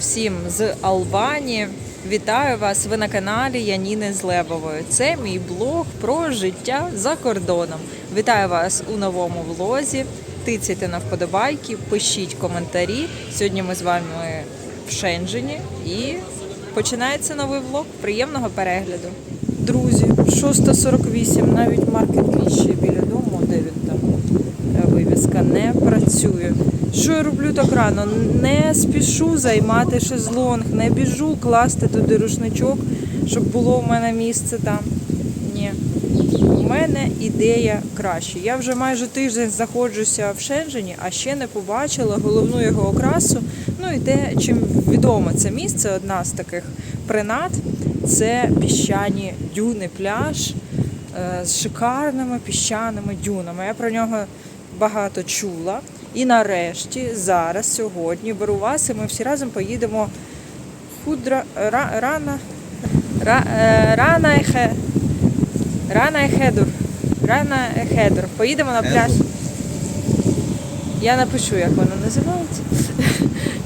всім з Албанії. Вітаю вас! Ви на каналі Яніни Злебової. Це мій блог про життя за кордоном. Вітаю вас у новому влозі. Тицяйте на вподобайки, пишіть коментарі. Сьогодні ми з вами в Шенджені і починається новий влог. Приємного перегляду. Друзі, 6.48, навіть маркет ще біля дому, де він там вивіска не працює. Що я роблю так рано? Не спішу займати шезлонг, не біжу класти туди рушничок, щоб було в мене місце там. Ні. У мене ідея краще. Я вже майже тиждень знаходжуся в Шенжені, а ще не побачила головну його окрасу. Ну і те, чим відомо це місце, одна з таких принад, це піщані дюни, пляж е, з шикарними піщаними дюнами. Я про нього багато чула. І нарешті, зараз, сьогодні, беру вас, і ми всі разом поїдемо худра ра, рана. Ра, е, рана ехе. Рана Ехедур. Рана Ехедур. Поїдемо на пляж. Я напишу, як воно називається.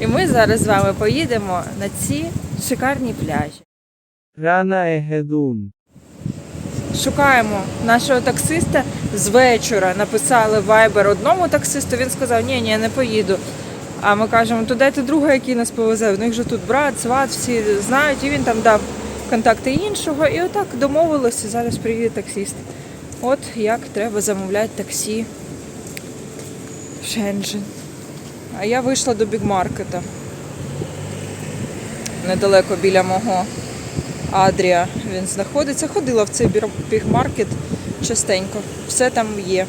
І ми зараз з вами поїдемо на ці шикарні пляжі. Rana Ehedun. Шукаємо нашого таксиста з вечора. Написали Viber одному таксисту. Він сказав, ні, ні, не поїду. А ми кажемо, то дайте друга, який нас повезе. В них же тут брат, сват, всі знають, і він там дав контакти іншого. І отак домовилися. Зараз приїде таксист. От як треба замовляти таксі в Шенджен. А я вийшла до бігмаркета. Недалеко біля мого Адрія він знаходиться. Ходила в цей бігмаркет частенько. Все там є,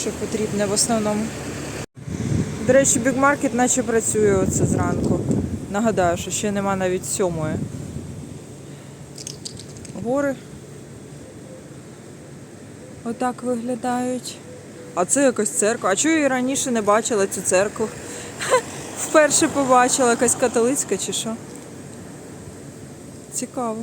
що потрібне в основному. До речі, бігмаркет наче працює оце зранку. Нагадаю, що ще нема навіть сьомої. Гори. Отак виглядають. А це якась церква. А чого я раніше не бачила цю церкву? Вперше побачила якась католицька чи що? Цікаво.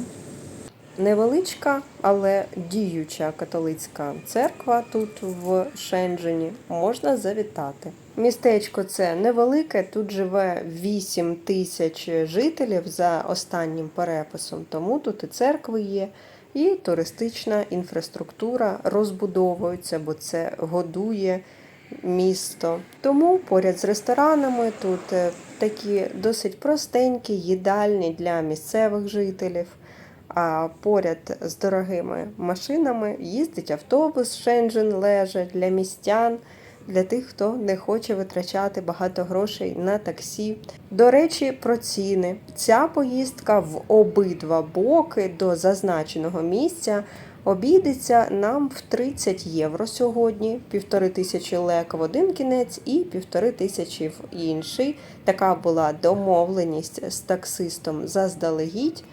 Невеличка, але діюча католицька церква тут в Шенджені можна завітати. Містечко це невелике, тут живе 8 тисяч жителів за останнім переписом, тому тут і церкви є, і туристична інфраструктура розбудовується, бо це годує місто. Тому поряд з ресторанами тут е, такі досить простенькі їдальні для місцевих жителів. А поряд з дорогими машинами їздить автобус Шенджен леже для містян, для тих, хто не хоче витрачати багато грошей на таксі. До речі, про ціни. Ця поїздка в обидва боки до зазначеного місця обійдеться нам в 30 євро сьогодні, півтори тисячі лек в один кінець і півтори тисячі в інший. Така була домовленість з таксистом заздалегідь.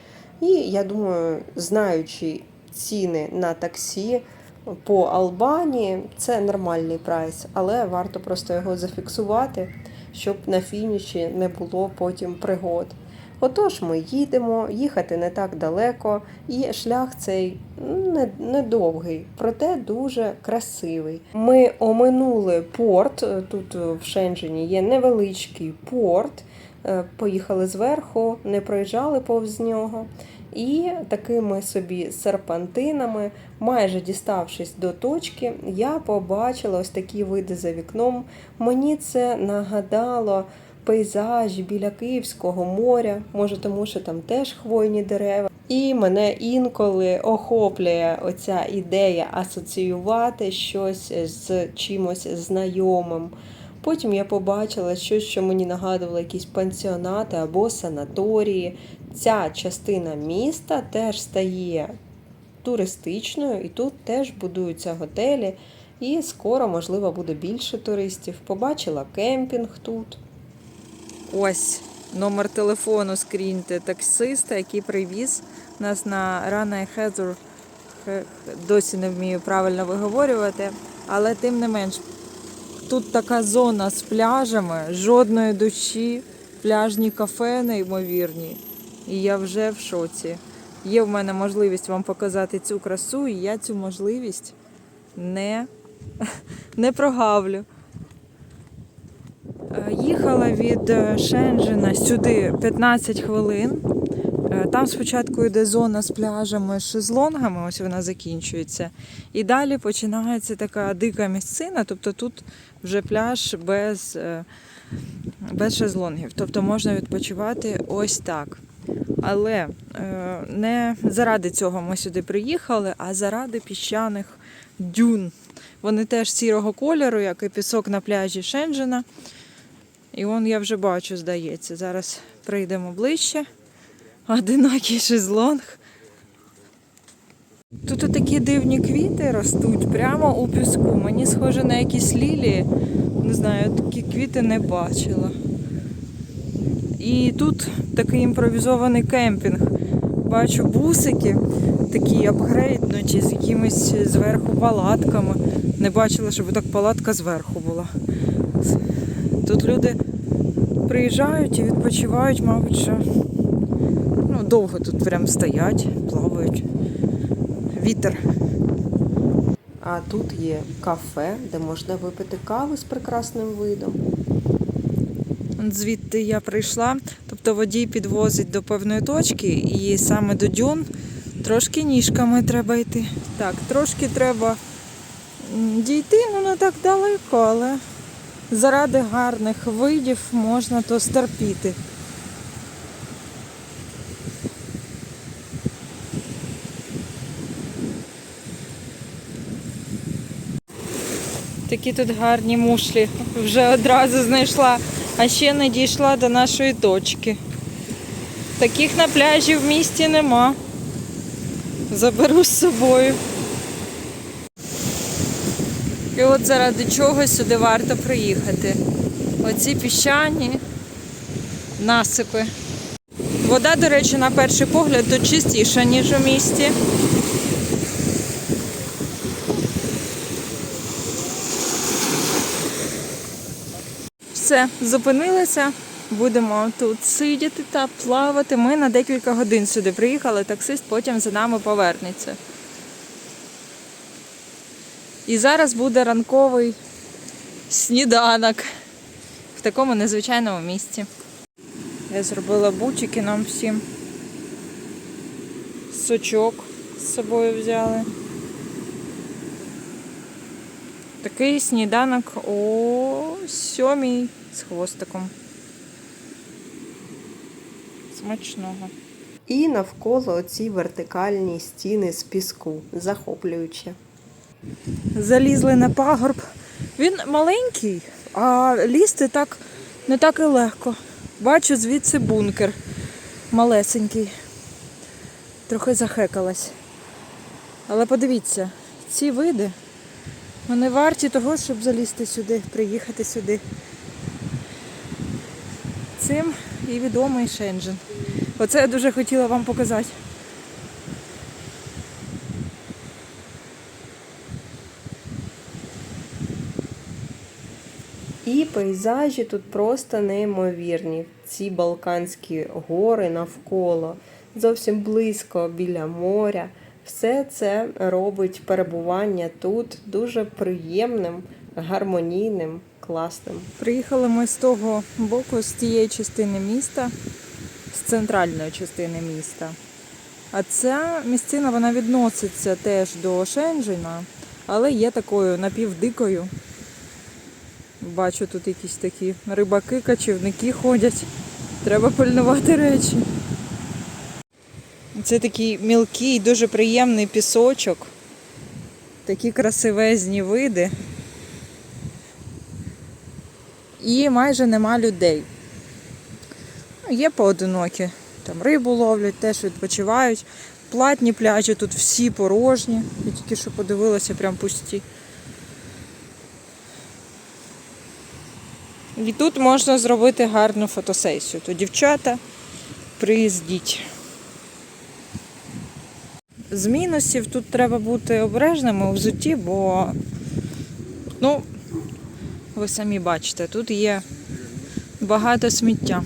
І я думаю, знаючи ціни на таксі по Албанії, це нормальний прайс, але варто просто його зафіксувати, щоб на фініші не було потім пригод. Отож, ми їдемо, їхати не так далеко, і шлях цей не, недовгий, проте дуже красивий. Ми оминули порт. Тут в Шенджені є невеличкий порт. Е, Поїхали зверху, не проїжджали повз нього. І такими собі серпантинами, майже діставшись до точки, я побачила ось такі види за вікном. Мені це нагадало пейзаж біля Київського моря, може тому, що там теж хвойні дерева. І мене інколи охоплює оця ідея асоціювати щось з чимось знайомим. Потім я побачила щось, що мені нагадувало якісь пансіонати або санаторії. Ця частина міста теж стає туристичною, і тут теж будуються готелі. І скоро, можливо, буде більше туристів. Побачила кемпінг тут. Ось номер телефону скріньте таксиста, який привіз нас на Рана Хезур. Досі не вмію правильно виговорювати, але тим не менш, тут така зона з пляжами, жодної душі, пляжні кафе неймовірні. І я вже в шоці. Є в мене можливість вам показати цю красу, і я цю можливість не, не прогавлю. Е, Їхала від е, сюди 15 хвилин. Е, Там спочатку йде зона з пляжами, з шезлонгами, ось вона закінчується. І далі починається така дика місцина, тобто тут вже пляж без, без шезлонгів. Тобто можна відпочивати ось так. Але не заради цього ми сюди приїхали, а заради піщаних дюн. Вони теж сірого кольору, як і пісок на пляжі Шенджина. І он я вже бачу, здається. Зараз прийдемо ближче. Одинокий шезлонг. Тут такі дивні квіти ростуть прямо у піску. Мені схоже на якісь лілії. Не знаю, такі квіти не бачила. І тут такий імпровізований кемпінг. Бачу бусики, такі апгрейднуті, з якимись зверху палатками. Не бачила, щоб так палатка зверху була. Тут люди приїжджають і відпочивають, мабуть, що ну, довго тут прям стоять, плавають. Вітер. А тут є кафе, де можна випити каву з прекрасним видом. Звідти я прийшла. Тобто водій підвозить до певної точки, і саме до дюн трошки ніжками треба йти. Так, трошки треба дійти, ну не так далеко, але заради гарних видів можна то стерпіти. Такі тут гарні мушлі. Вже одразу знайшла, а ще не дійшла до нашої точки. Таких на пляжі в місті нема. Заберу з собою. І от заради чого сюди варто приїхати. Оці піщані насипи. Вода, до речі, на перший погляд тут чистіша, ніж у місті. Все, зупинилися. Будемо тут сидіти та плавати. Ми на декілька годин сюди приїхали, таксист потім за нами повернеться. І зараз буде ранковий сніданок в такому незвичайному місці. Я зробила бутики нам всім. Сочок з собою взяли. Такий сніданок о сьомій з хвостиком. Смачного. І навколо оці вертикальні стіни з піску. Захоплююче. Залізли на пагорб. Він маленький, а лізти так не так і легко. Бачу звідси бункер малесенький. Трохи захекалась. Але подивіться, ці види, вони варті того, щоб залізти сюди, приїхати сюди. Цим і відомий Шенджин. Оце я дуже хотіла вам показати. І пейзажі тут просто неймовірні. Ці Балканські гори навколо, зовсім близько біля моря. Все це робить перебування тут дуже приємним, гармонійним, класним. Приїхали ми з того боку, з тієї частини міста, з центральної частини міста. А ця місцина вона відноситься теж до Шенджина, але є такою напівдикою. Бачу тут якісь такі рибаки, качівники ходять. Треба пильнувати речі. Це такий мілкий, дуже приємний пісочок. Такі красивезні види. І майже нема людей. Ну, Є поодинокі. Там рибу ловлять, теж відпочивають. Платні пляжі тут всі порожні. Я тільки що подивилася, прям пусті. І тут можна зробити гарну фотосесію. То дівчата, приїздіть. З мінусів тут треба бути обережними у взутті, бо, ну, ви самі бачите, тут є багато сміття.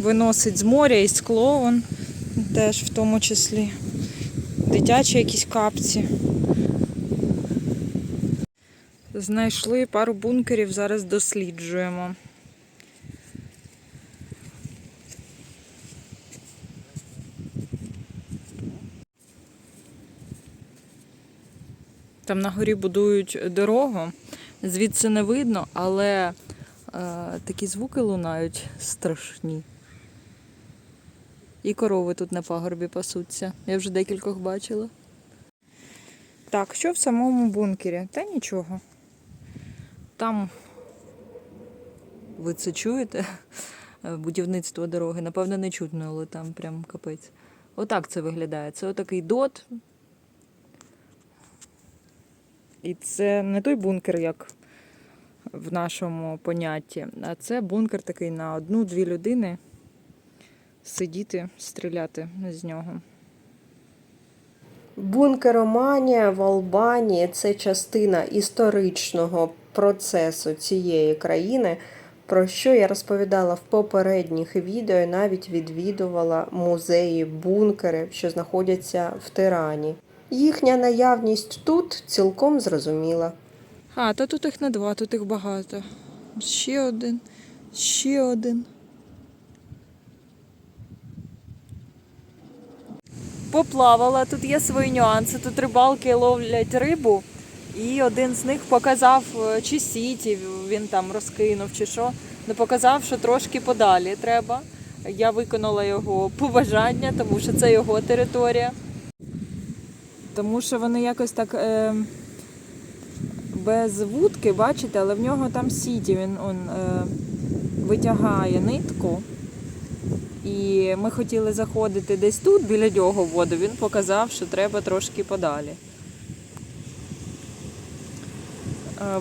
Виносить з моря і скло, вон, теж в тому числі. Дитячі якісь капці. Знайшли пару бункерів, зараз досліджуємо. Там на горі будують дорогу, звідси не видно, але е, такі звуки лунають страшні. І корови тут на пагорбі пасуться. Я вже декількох бачила. Так, що в самому бункері? Та нічого. Там ви це чуєте? Будівництво дороги. Напевно, не чутно, але там прям капець. Отак це виглядає. Це отакий дот. І це не той бункер, як в нашому понятті, а це бункер такий на одну-дві людини сидіти, стріляти з нього. Бункероманія в Албанії це частина історичного процесу цієї країни, про що я розповідала в попередніх відео, навіть відвідувала музеї бункери, що знаходяться в Тирані. Їхня наявність тут цілком зрозуміла. А, та тут їх не два, тут їх багато. Ще один, ще один. Поплавала, тут є свої нюанси. Тут рибалки ловлять рибу, і один з них показав, е, чи сіті він там розкинув, чи що. Ну, показав, що трошки подалі треба. Я виконала його побажання, тому що це його територія. Тому що вони якось так. Е- без вудки, бачите, але в нього там сіті, він он, е, витягає нитку. І ми хотіли заходити десь тут, біля нього воду. Він показав, що треба трошки подалі. Е,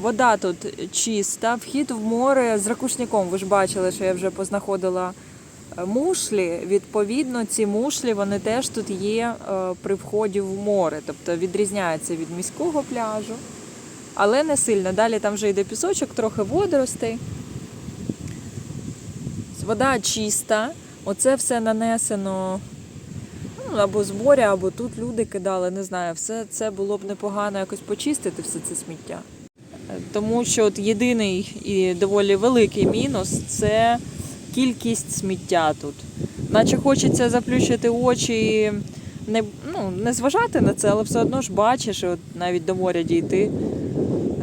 Вода тут чиста, вхід в море з ракушняком. Ви ж бачили, що я вже познаходила е, мушлі. Відповідно, ці мушлі вони теж тут є е, при вході в море, тобто відрізняються від міського пляжу але не сильно. Далі там вже йде пісочок, трохи водоростей. Вода чиста. Оце все нанесено ну, або з моря, або тут люди кидали, не знаю. Все це було б непогано якось почистити все це сміття. Тому що от єдиний і доволі великий мінус це кількість сміття тут. Наче хочеться заплющити очі і не, ну, не зважати на це, але все одно ж бачиш, от навіть до моря дійти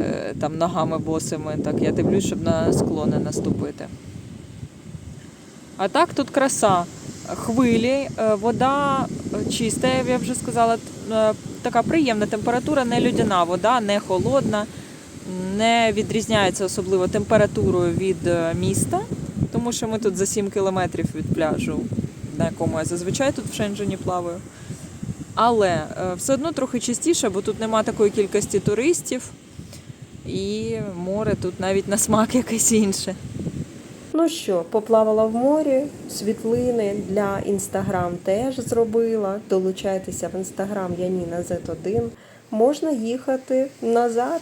е, там ногами босими, так я дивлюсь, щоб на скло не наступити. А так тут краса. Хвилі, е, вода чиста, я вже сказала, е, така приємна температура, не людяна вода, не холодна, не відрізняється особливо температурою від е, міста, тому що ми тут за 7 кілометрів від пляжу, на якому я зазвичай тут в Шенджені плаваю. Але е, все одно трохи чистіше, бо тут нема такої кількості туристів, і море тут навіть на смак якесь інше. Ну що, поплавала в морі, світлини для інстаграм теж зробила. Долучайтеся в інстаграм Яніна Z1. Можна їхати назад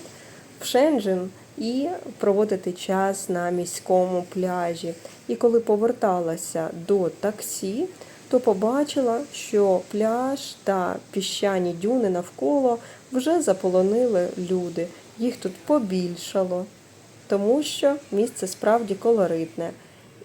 в Шенджин і проводити час на міському пляжі. І коли поверталася до таксі, то побачила, що пляж та піщані дюни навколо вже заполонили люди. Їх тут побільшало тому що місце справді колоритне.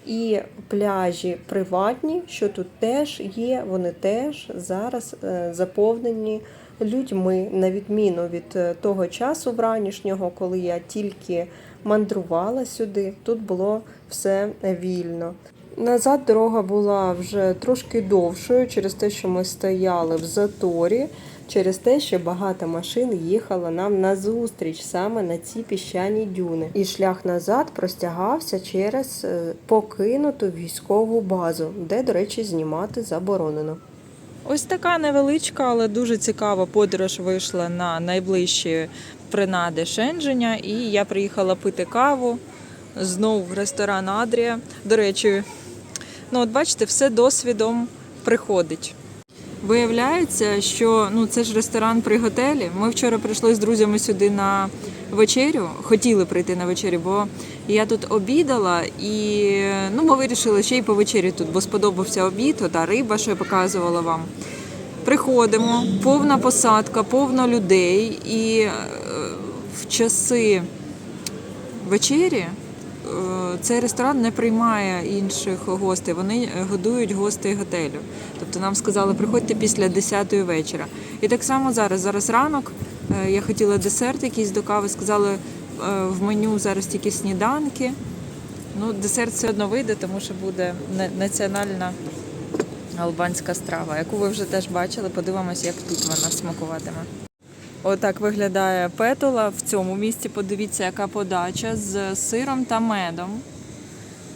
І пляжі приватні, що тут теж є, вони теж зараз е, заповнені людьми, на відміну від е, того часу вранішнього, коли я тільки мандрувала сюди, тут було все вільно. Назад дорога була вже трошки довшою через те, що ми стояли в заторі, через те, що багато машин їхало нам назустріч саме на ці піщані дюни. І шлях назад простягався через е, покинуту військову базу, де, до речі, знімати заборонено. Ось така невеличка, але дуже цікава подорож вийшла на найближчі принади Шендженя. І я приїхала пити каву знову в ресторан Адрія. До речі, ну от бачите, все досвідом приходить. Виявляється, що ну це ж ресторан при готелі. Ми вчора прийшли з друзями сюди на вечерю. Хотіли прийти на вечерю, бо я тут обідала, і ну ми вирішили ще й по вечері тут, бо сподобався обід, та риба, що я показувала вам. Приходимо, повна посадка, повно людей, і е, в часи вечері е, цей ресторан не приймає інших гостей. Вони е, годують гостей готелю. Тобто нам сказали, приходьте після 10 вечора. І так само зараз. Зараз ранок, Я хотіла десерт якийсь до кави. Сказали в меню зараз тільки сніданки. Ну, десерт все одно вийде, тому що буде національна албанська страва, яку ви вже теж бачили. Подивимось, як тут вона смакуватиме. Отак виглядає петола в цьому місці. Подивіться, яка подача з сиром та медом.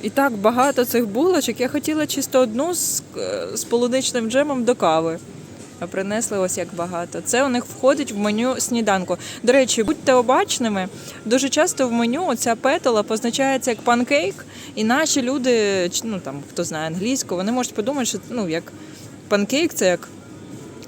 І так багато цих булочок. Я хотіла чисто одну з, е, з полуничним джемом до кави. Принесли ось як багато. Це у них входить в меню сніданку. До речі, будьте обачними. Дуже часто в меню ця петола позначається як панкейк, і наші люди, ну там хто знає англійську, вони можуть подумати, що ну як панкейк це як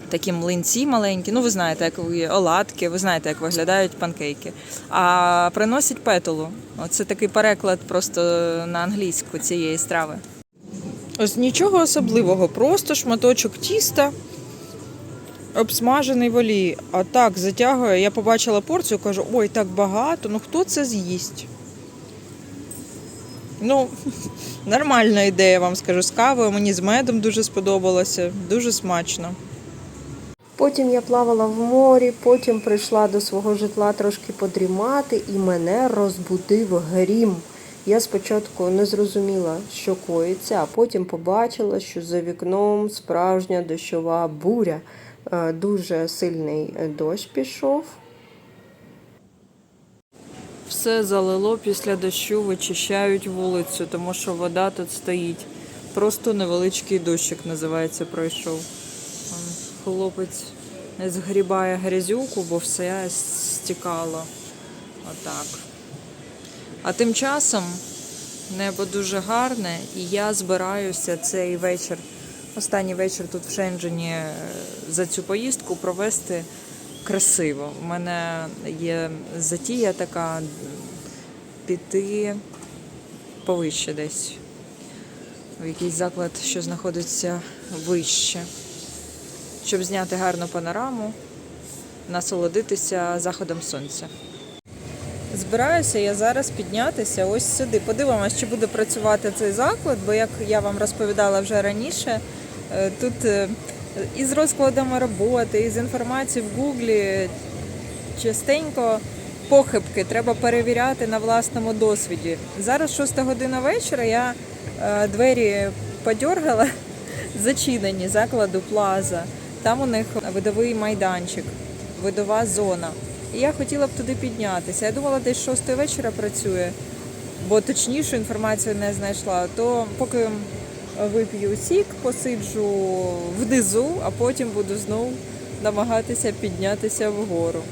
такі млинці маленькі. Ну, ви знаєте, як ви- оладки, ви знаєте, як виглядають панкейки. А приносять петолу. Це такий переклад просто на англійську цієї страви. Ось нічого особливого, просто шматочок тіста, обсмажений в олії. А так затягує. Я побачила порцію, кажу, ой, так багато, ну хто це з'їсть? Ну, нормальна ідея, вам скажу, з кавою. Мені з медом дуже сподобалося, дуже смачно. Потім я плавала в морі, потім прийшла до свого житла трошки подрімати, і мене розбудив грім. Я спочатку не зрозуміла, що коїться, а потім побачила, що за вікном справжня дощова буря. Е, Дуже сильний е, дощ пішов. Все залило після дощу, вичищають вулицю, тому що вода тут стоїть. Просто невеличкий дощик називається пройшов. Хлопець згрібає грязюку, бо все стікало. Отак. А тим часом небо дуже гарне, і я збираюся цей вечір, останній вечір тут в Шенджені е, за цю поїздку провести красиво. У мене є затія така піти повище десь. В якийсь заклад, що знаходиться вище. Щоб зняти гарну панораму, насолодитися заходом сонця. Збираюся я зараз піднятися ось сюди. Подивимось, чи буде працювати цей заклад, бо як я вам розповідала вже раніше, тут е, із розкладами роботи, із інформацією в Гуглі частенько похибки треба перевіряти на власному досвіді. Зараз 6 година вечора, я е, двері подергала, зачинені закладу Плаза. Там у них видовий майданчик, видова зона. І я хотіла б туди піднятися. Я думала, десь 6 вечора працює, бо точнішу інформацію не знайшла. То поки вип'ю сік, посиджу внизу, а потім буду знову намагатися піднятися вгору.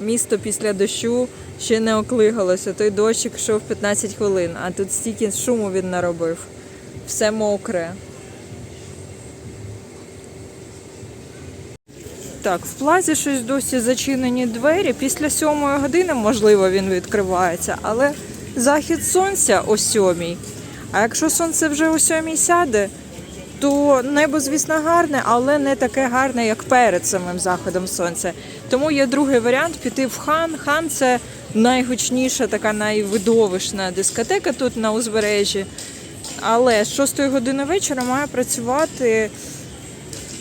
Місто після дощу ще не оклигалося. Той дощик йшов 15 хвилин, а тут стільки шуму він наробив. Все мокре. Так, в плазі щось досі зачинені двері. Після сьомої години, можливо, він відкривається, але захід сонця о сьомій. А якщо сонце вже о сьомій сяде, то небо, звісно, гарне, але не таке гарне, як перед самим заходом сонця. Тому є другий варіант піти в хан. Хан це найгучніша, така найвидовищна дискотека тут на узбережжі. Але з 6 години вечора має працювати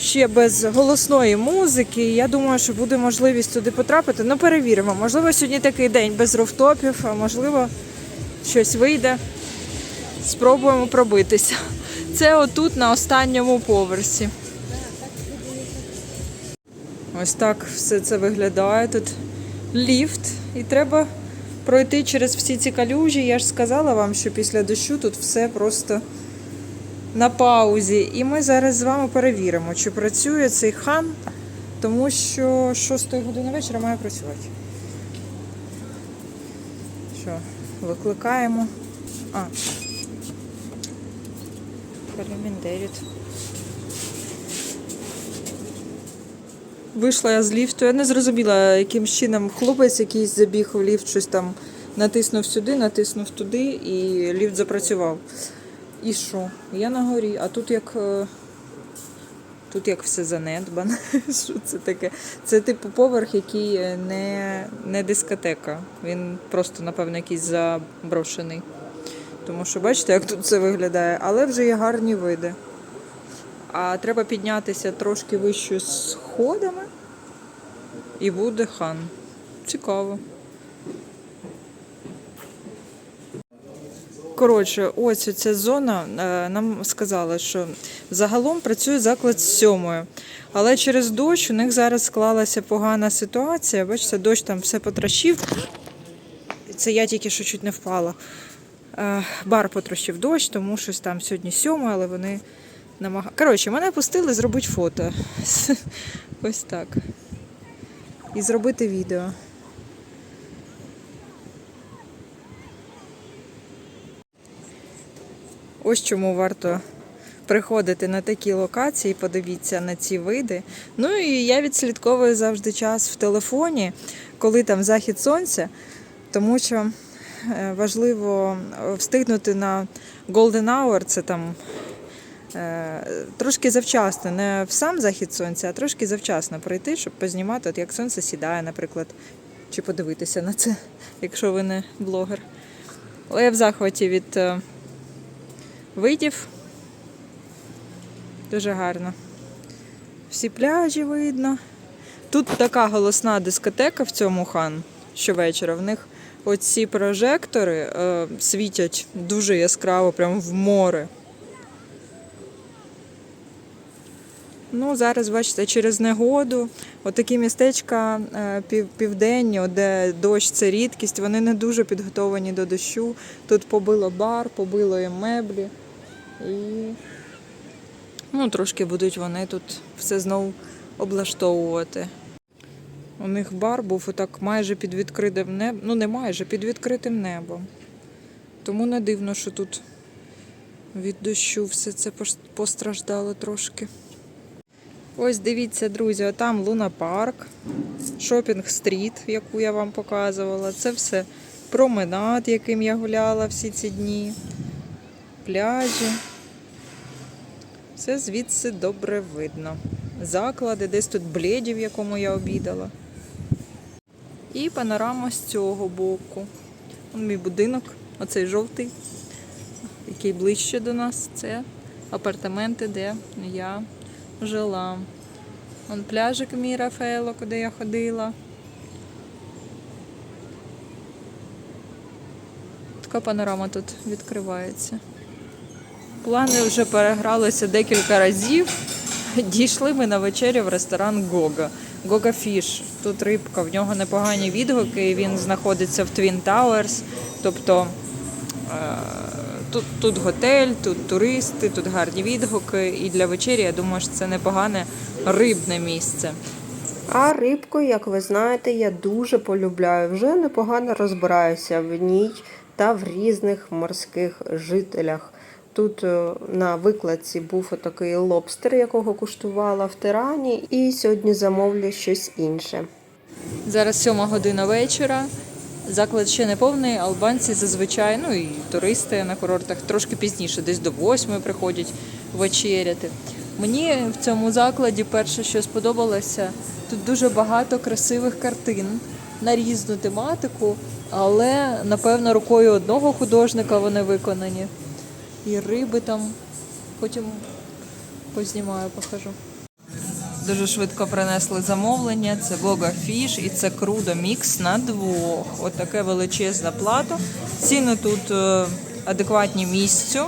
ще без голосної музики. Я думаю, що буде можливість туди потрапити. Ну, перевіримо. Можливо, сьогодні такий день без рофтопів, а можливо, щось вийде. Спробуємо пробитися. Це отут на останньому поверсі. Ось так все це виглядає. Тут ліфт, і треба пройти через всі ці калюжі. Я ж сказала вам, що після дощу тут все просто на паузі. І ми зараз з вами перевіримо, чи працює цей хан, тому що 6 години вечора має працювати. Що, викликаємо. А. Парламентаріт. Вийшла я з ліфту. Я не зрозуміла, яким чином хлопець якийсь забіг в ліфт, щось там натиснув сюди, натиснув туди, і ліфт запрацював. І що? Я на горі, а тут як. е, Тут як все занедбане. Що це таке? Це типу поверх, який не, не дискотека. Він просто, напевно, якийсь заброшений. Тому що бачите, як тут це виглядає, але вже є гарні види. А треба піднятися трошки вище сходами. і буде хан. Цікаво. Коротше, ось ця зона. е, Нам сказали, що загалом працює заклад з сьомою. Але через дощ у них зараз склалася погана ситуація. Бачите, дощ там все потрощив. Це я тільки що чуть не впала. Е, Бар потрощив дощ, тому щось там сьогодні сьома, але вони намагалися. Коротше, мене пустили зробити фото. Ось так. І зробити відео. Ось чому варто приходити на такі локації, подивіться на ці види. Ну і я відслідковую завжди час в телефоні, коли там захід сонця, тому що важливо е, встигнути на Golden Hour, це там е, трошки завчасно, не в сам захід сонця, а трошки завчасно прийти, щоб познімати, от як сонце сідає, наприклад, чи подивитися на це, якщо ви не блогер. Але я в захваті від е, видів. Дуже гарно. Всі пляжі видно. Тут така голосна дискотека в цьому хан щовечора. В них оці прожектори е, світять дуже яскраво, прямо в море. Ну, зараз, бачите, через негоду, отакі містечка е, пів, південні, де дощ це рідкість, вони не дуже підготовані до дощу. Тут побило бар, побило і меблі. І ну, трошки будуть вони тут все знову облаштовувати. У них бар був отак майже під відкритим небом. Ну, не майже, під відкритим небом. Тому не дивно, що тут від дощу все це постраждало трошки. Ось дивіться, друзі, отам Луна Парк, шопінг стріт, яку я вам показувала. Це все променад, яким я гуляла всі ці дні, пляжі. Все звідси добре видно. Заклади, десь тут бледі, в якому я обідала. І панорама з цього боку. Вон мій будинок, оцей жовтий, який ближче до нас. Це апартаменти, де я жила. Вон пляжик мій Рафаело, куди я ходила. Така панорама тут відкривається. Плани вже перегралися декілька разів. Дійшли ми на вечерю в ресторан Гога. Гога Фіш. Тут рибка, в нього непогані відгуки. Він знаходиться в Twin Towers. Тобто е, тут, тут готель, тут туристи, тут гарні відгуки. І для вечері я думаю, що це непогане рибне місце. А рибку, як ви знаєте, я дуже полюбляю. Вже непогано розбираюся в ній та в різних морських жителях. Тут е, на викладці був отакий лобстер, якого куштувала в тирані, і сьогодні замовлю щось інше. Зараз сьома година вечора. Заклад ще не повний. Албанці зазвичай, ну і туристи на курортах трошки пізніше, десь до восьмої приходять вечеряти. Мені в цьому закладі перше, що сподобалося, тут дуже багато красивих картин на різну тематику, але напевно рукою одного художника вони виконані. І риби там. Потім познімаю, покажу. Дуже швидко принесли замовлення. Це Гога Фіш і це крудо мікс на двох. От таке величезне плато. Ціни тут е, адекватні місцю.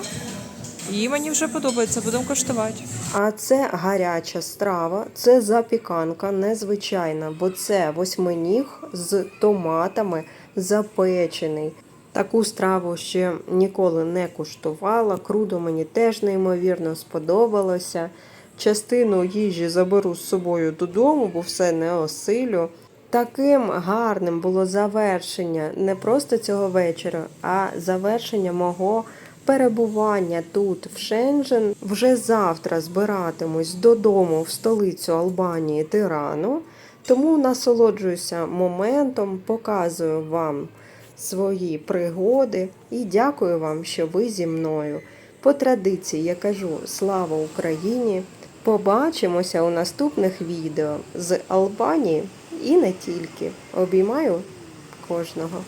І мені вже подобається, будемо коштувати. А це гаряча страва, це запіканка незвичайна, бо це восьминіг з томатами запечений. Таку страву ще ніколи не куштувала. Крудо мені теж неймовірно сподобалося. Частину їжі заберу з собою додому, бо все не осилю. Таким гарним було завершення не просто цього вечора, а завершення мого перебування тут, в Шенжен. Вже завтра збиратимусь додому в столицю Албанії Тирану. Тому насолоджуюся моментом, показую вам свої пригоди і дякую вам, що ви зі мною. По традиції я кажу слава Україні! Побачимося у наступних відео з Албанії і не тільки. Обіймаю кожного.